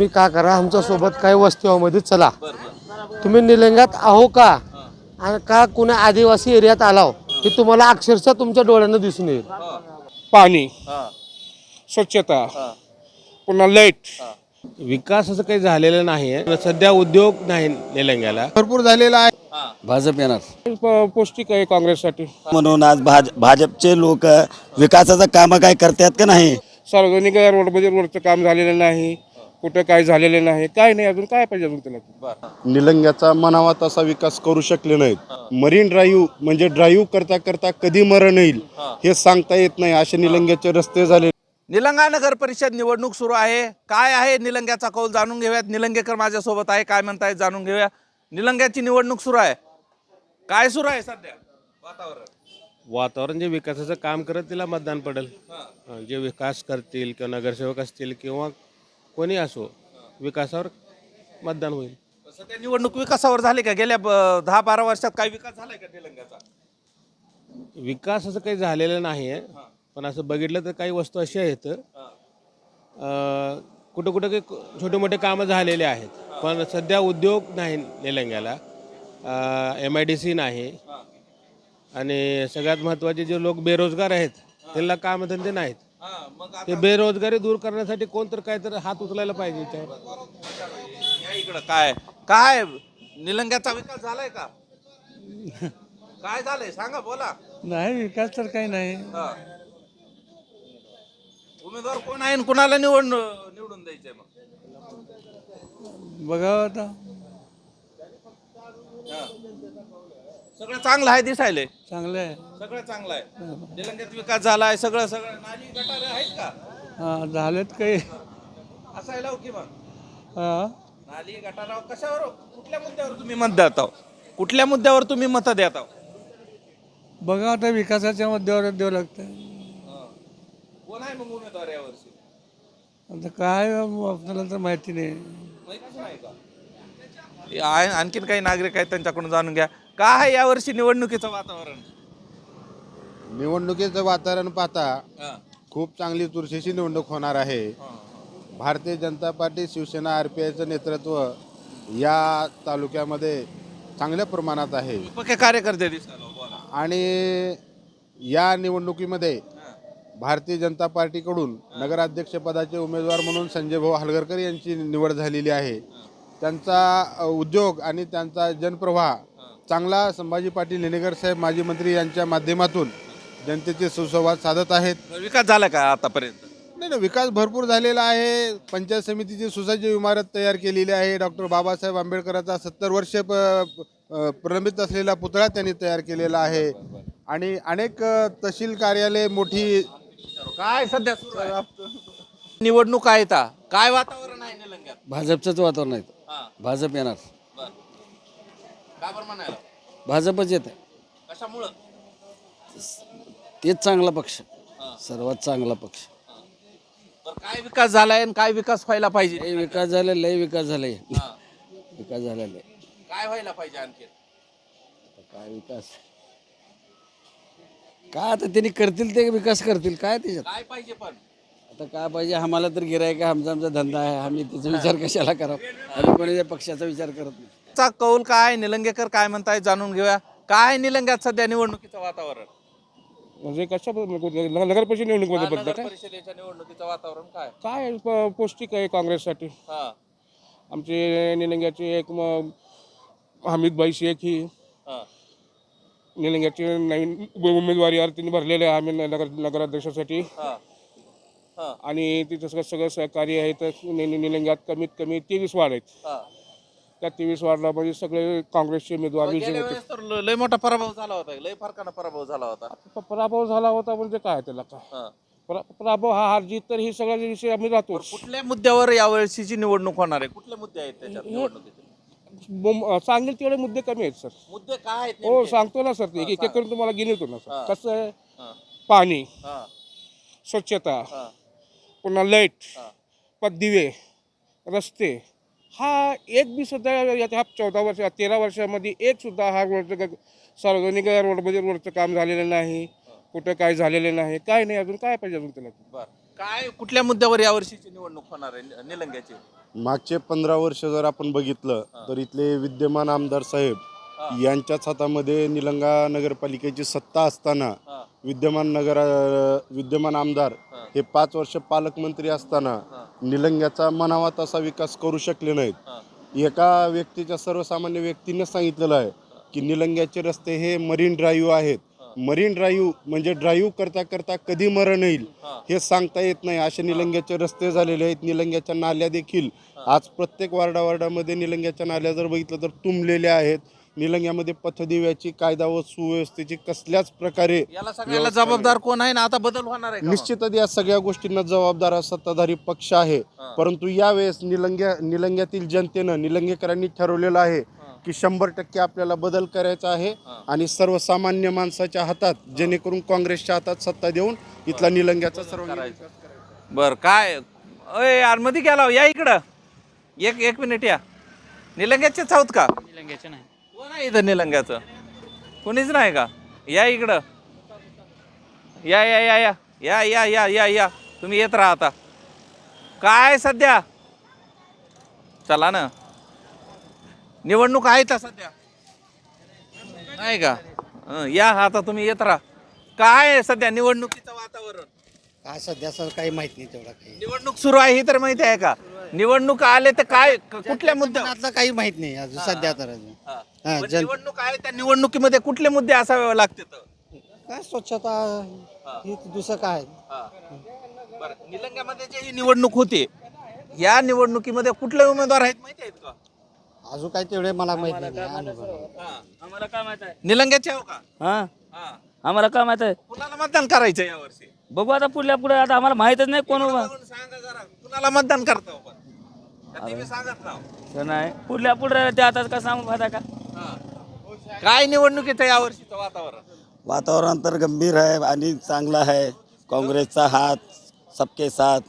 तुम्ही का करा? आमच्यासोबत काही वस्तीवामध्ये चला. तुम्ही निलंग्यात आहो का? आणि का कुणा आदिवासी एरियात आलाव? हे तुम्हाला अक्षरशः तुमच्या डोळ्यानं दिसून येईल. पाणी स्वच्छता पुन्हा लाइट. विकास असं काही झालेलं नाही आहे सध्या उद्योग नाही निलंग्याला. भरपूर झालेला आहे. भाजप येणार. पौष्टिक आहे काँग्रेससाठी. म्हणून आज भाज भाजपचे लोक विकासाचं कामं काय करतात का नाही? सार्वजनिक रोडमध्ये रोडचं काम झालेलं नाही. कुठं काय झालेलं नाही काय नाही अजून काय पाहिजे अजून त्याला? निलंग्याचा मनावा तसा विकास करू शकले नाहीत. मरीन ड्राईव्ह म्हणजे ड्राईव्ह करता करता कधी मरण येईल हे सांगता येत नाही असे निलंग्याचे रस्ते झाले निलंगा नगर परिषद निवडणूक सुरू आहे. काय आहे निलंग्याचा कौल जाणून घेऊयात. निलंगेकर माझ्यासोबत आहे काय म्हणतायत जाणून घेऊया निलंग्याची निवडणूक सुरू आहे. काय सुरू आहे सध्या? वातावरण. वातावरण जे विकासाचं काम करत तिला मतदान पडेल. जे विकास करतील किंवा नगरसेवक असतील किंवा कोणी असो विकासावर मतदान होईल. सध्या निवडणूक विकासावर झाली का? गेल्या ब- दहा बारा वर्षात काही विकास झालाय का निलंग्याचा विकास असं काही झालेलं नाही आहे पण असं बघितलं तर काही वस्तू अशा आहेत अं, कुठं कुठं काही छोटे मोठे कामं झालेले आहेत. पण सध्या उद्योग नाही निलंग्याला एम आय डी सी नाही. आणि सगळ्यात महत्त्वाचे जे लोक बेरोजगार आहेत त्यांना कामधंदे नाहीत. ते बेरोजगारी दूर करण्यासाठी कोण तर काहीतरी हात उचलायला पाहिजे याच्यावर या इकडं काय? काय? निलंग्याचा विकास झालाय का? काय झालंय? सांगा बोला. नाही विकास तर काही नाही. हा. उमेदवार कोण आहे आणि कुणाला निवड निवडून द्यायचंय मग? बघावं आता. सगळं चांगलं आहे दिसायले चांगलं आहे सगळं चांगलं आहे. निलंग्यात विकास झालाय सगळं सगळं. नाली गटारे आहेत का? हा झालेत काही. असायला हो की मग. हा. नाली गटाराव कशावर कुठल्या मुद्द्यावर तुम्ही मत देत आहो कुठल्या मुद्द्यावर तुम्ही मत देत आहो बघा आता विकासाच्या मुद्द्यावर द्यावं लागतं कोण आहे मग उमेदवार यावर्षी? आता काय आपल्याला तर माहिती नाही. माहितीच नाही का? आहे आणखीन काही नागरिक आहेत त्यांच्याकडून जाणून घ्या. काय आहे यावर्षी निवडणुकीचं वातावरण? निवडणुकीचं वातावरण पाहता हा. खूप चांगली चुरशीची निवडणूक होणार आहे. Bharatiya Janata party Shivsena R P आयचं नेतृत्व या तालुक्यामध्ये चांगल्या प्रमाणात आहे. पक्के कार्यकर्ते बोला आणि या निवडणुकीमध्ये भारतीय जनता पार्टीकडून नगराध्यक्षपदाचे उमेदवार म्हणून संजय भाऊ हलगरकर यांची निवड झालेली आहे. त्यांचा अ, उद्योग आणि त्यांचा जनप्रवाह चांगला संभाजी पाटील लेणेकर साहेब माजी मंत्री यांच्या माध्यमातून जनतेचे सुसंवाद साधत आहेत. विकास झाला का आतापर्यंत? नाही नाही विकास भरपूर झालेला आहे. पंचायत समितीची सुसज्ज इमारत तयार केलेली आहे. डॉक्टर बाबासाहेब आंबेडकरांचा सत्तर वर्ष प- प्रलंबित असलेला पुतळा त्यांनी तयार केलेला आहे. आणि अनेक अ, तहसील कार्यालय मोठी काय सध्या सुरू आहे? निवडणूक आहे का काय वातावरण आहे निलंग्यात? भाजपचंच वातावरण आहे. हा. भाजप येणार. का बरं म्हणायला? भाजपच येत आहे कशामुळं? तेच चांगला पक्ष. सर्वात चांगला पक्ष. बरं काय विकास झालाय आणि काय विकास व्हायला पाहिजे? लय विकास झाला लय विकास झालाय. हा. विकास झालेला आहे काय व्हायला पाहिजे आणखी? काय विकास? काय आता त्यांनी करतील ते विकास करतील काय त्याच्यात? काय पाहिजे पण? आता काय पाहिजे आम्हाला तर गिरायक आमचा आमचा धंदा आहे आम्ही त्याचा विचार कशाला करावा? आम्ही कोणी पक्षाचा विचार करत नाही. चा कौल काय निलंगेकर काय म्हणताय जाणून घेऊया. काय निलंग्यात सध्या निवडणुकीचं वातावरण? म्हणजे कशा नगर परिषद निवडणुकीमध्ये बद्दल नगर काय परिषदेच्या निवडणुकीचं वातावरण काय? काय प- पौष्टिक आहे काँग्रेससाठी? हा. आमचे निलंग्याचे एक म- हमीदबाई शेख ही. हा. निलंग्याची नवीन उमेदवारी त्यांनी भरलेले आहे आम्ही नगर नगराध्यक्षासाठी. हा. हा. आणि तिथं सगळं सगळं सहकार्य आहे. तर नि- नि- निलंग्यात कमीत कमी तेवीस वार्ड आहेत. हा. त्या तेवीस वार्डला म्हणजे सगळे काँग्रेसचे उमेदवार विजय गेल्या होते वेळेस तर ल- लय मोठा पराभव झाला होता लय फरकानं पराभव झाला होता. प- पराभव झाला होता म्हणजे काय त्याला काय? हा. परा- पराभव हा हार जीत तर ही सगळ्या विषय आम्ही राहतो कुठल्या मुद्द्यावर यावर्षीची निवडणूक होणार आहे कुठले मुद्दे आहेत त्याच्यात निवडणुकीचे? सांगेल तेवढे मुद्दे कमी आहेत सर. मुद्दे काय आहेत हो नेमके? सांगतो ना सर. ते एक एक करून तुम्हाला गिनवतो ना हा. सर कसं आहे? हा, पाणी हा, स्वच्छता हा, पुन्हा लाइट हा. पददिवे रस्ते हा एक बी सुद्धा या ह्या चौदा वर्ष तेरा वर्षामध्ये एक सुद्धा हा रोडचं क- सार्वजनिक रोडमध्ये रोडचं काम झालेलं नाही. कुठं काय झालेलं नाही. काय नाही अजून. काय पाहिजे अजून त्याला? बर. काय कुठल्या मुद्द्यावर यावर्षीची निवडणूक होणार आहे? निलंग्याची. मागचे पंधरा वर्ष जर आपण बघितलं तर इथले विद्यमान आमदार साहेब यांच्याच हातामध्ये निलंगा नगरपालिकेची सत्ता असताना विद्यमान नगर विद्यमान आमदार हे. पाच वर्ष पालकमंत्री असताना निलंग्याचा मनावा तसा विकास करू शकले नाहीत. एका व्यक्तीच्या सर्वसामान्य व्यक्तीनं सांगितलेलं आहे की निलंग्याचे रस्ते हे मरीन ड्राईव्ह आहेत. मरीन ड्राईव्ह म्हणजे ड्राईव्ह करता करता कधी मरण येईल हे. सांगता येत नाही. असे निलंग्याचे रस्ते झालेले आहेत. निलंग्याच्या नाल्या देखील. आज प्रत्येक वार्डा वार्डामध्ये निलंग्याच्या नाल्या जर बघितलं तर तुंबलेल्या आहेत. निलंग्यामध्ये पथदिव्याची कायदा व सुव्यवस्थेची कसल्याच प्रकारे याला सगळ्याला जबाबदार कोण आहे ना आता बदल होणार आहे का? निश्चितच या सगळ्या गोष्टींना जबाबदार हा सत्ताधारी पक्ष आहे. परंतु यावेळेस निलंग्या निलंग्यातील जनतेनं निलंगेकरांनी ठरवलेलं आहे की शंभर टक्के आपल्याला बदल करायचा आहे आणि सर्वसामान्य माणसाच्या हातात जेणेकरून काँग्रेसच्या हातात सत्ता देऊन इथला निलंग्याचा सर्व बर काय? अय यारमध्ये गेला हो, या इकडं. एक एक मिनिट या. निलंग्याचेच आहोत का? निलंग्याचे नाही. कोण आहे इथं निलंग्याचं? कोणीच नाही का? या इकडं. या या या या. या या या या या. तुम्ही येत राहा आता. काय सध्या? चला ना. निवडणूक आहे का सध्या. नाही का? हं, या आता तुम्ही येत राहा. काय आहे सध्या निवडणुकीचं वातावरण? काय सध्या असं काही माहीत नाही तेवढा काही. निवडणूक सुरू आहे ही तर माहिती आहे का? निवडणूक आले तर काय कुठल्या मुद्द्या काही माहीत नाही अजून सध्या तर अजून. हा. हा, पण जन- निवडणूक आहे त्या निवडणुकीमध्ये कुठले मुद्दे असावे लागते तर? काय स्वच्छता हे. दुसरं काय? बरं निलंग्यामध्ये जे ही निवडणूक होती या निवडणुकीमध्ये कुठले उमेदवार आहेत माहिती आहेत का? अजून काय तेवढे मला माहीत नाही अनुभव आम्हाला काय माहीत आहे? निलंग्याचे हो का? हा? हा. आम्हाला काय माहीत आहे? कुणाला मतदान करायचं यावर्षी? बघू आता पुढल्या पुढे आता आम्हाला माहितच नाही कोण उभा. सांगा जरा कुणाला मतदान करतो आपण का ते नाही? पुढल्या पुढे ते आता का सांगू फायदा का. काय निवडणुकीचं यावर्षीचं वातावरण? वातावरण तर गंभीर आहे आणि चांगला आहे. काँग्रेसचा हात सबके साथ.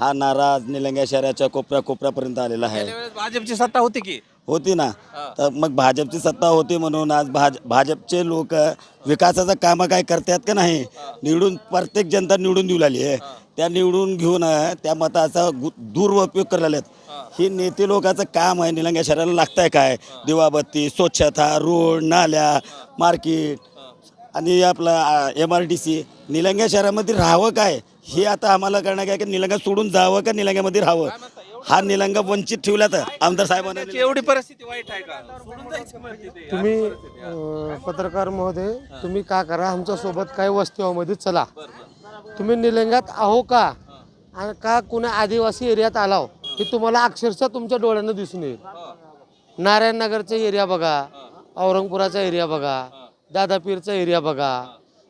हा. नाराज निलंग्या शहराच्या कोपऱ्या कोपऱ्यापर्यंत आलेला आहे. भाजपची सत्ता होती की? होती ना. तर मग भाजपची सत्ता होती म्हणून आज भाज भाजपचे लोक विकासाचं कामं काय करतात का नाही निवडून प्रत्येक जनता निवडून देऊ लागली आहे. त्या निवडून घेऊन अं, त्या मताचा गु- दुरुपयोग करायला आहेत ही नेते लोकांचं काम आहे. निलंग्या शहराला लागतंय काय? दिवाबत्ती स्वच्छता रोड नाल्या मार्केट आणि आपलं एम आर टी सी निलंग्या शहरामध्ये राहावं काय? हे आता आम्हाला कळणार काय की निलंगा सोडून जावं का निलंग्यामध्ये राहावं? हा निलंगा वंचित ठेवला तर आमदार साहेबांना एवढी परिस्थिती वाईट आहे का? सोडून जायची परिस्थिती आहे. तुम्ही अं, पत्रकार महोदय तुम्ही का करा? आमच्यासोबत काही वस्तीमध्ये चला. तुम्ही निलंग्यात आहो का? आणि का कुणा आदिवासी एरियात आलाव हे तुम्हाला अक्षरशः तुमच्या डोळ्यानं दिसून येईल. नारायण नगरचा एरिया बघा औरंगपुराचा एरिया बघा दादापीरचा एरिया बघा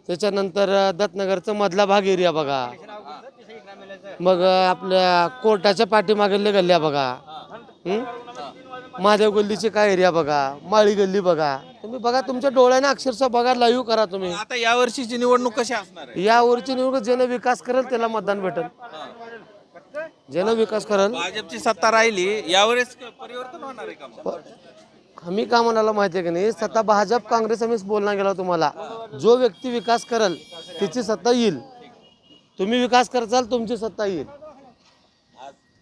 त्याच्यानंतर दत्तनगरचा मधला भाग एरिया बघा. मग आपल्या कोर्टाच्या पाठीमागल्या गल्ल्या बघा? महादेव गल्लीची काय एरिया बघा माळी गल्ली बघा. तुम्ही बघा तुमच्या डोळ्याने अक्षरशः बघा लाईव्ह करा तुम्ही. आता या वर्षीची निवडणूक कशी असणार आहे? यावरची निवडणूक ज्यानं विकास करेल त्याला मतदान भेटेल. ज्यानं विकास करेल भाजपची सत्ता राहिली यावेळेस परिवर्तन होणार आहे का? आम्ही का म्हणाला माहिती आहे की नाही? सत्ता भाजप काँग्रेस आम्हीच बोलणार गेला तुम्हाला. जो व्यक्ती विकास करेल त्याची सत्ता येईल. तुम्ही विकास करचाल तुमची सत्ता येईल.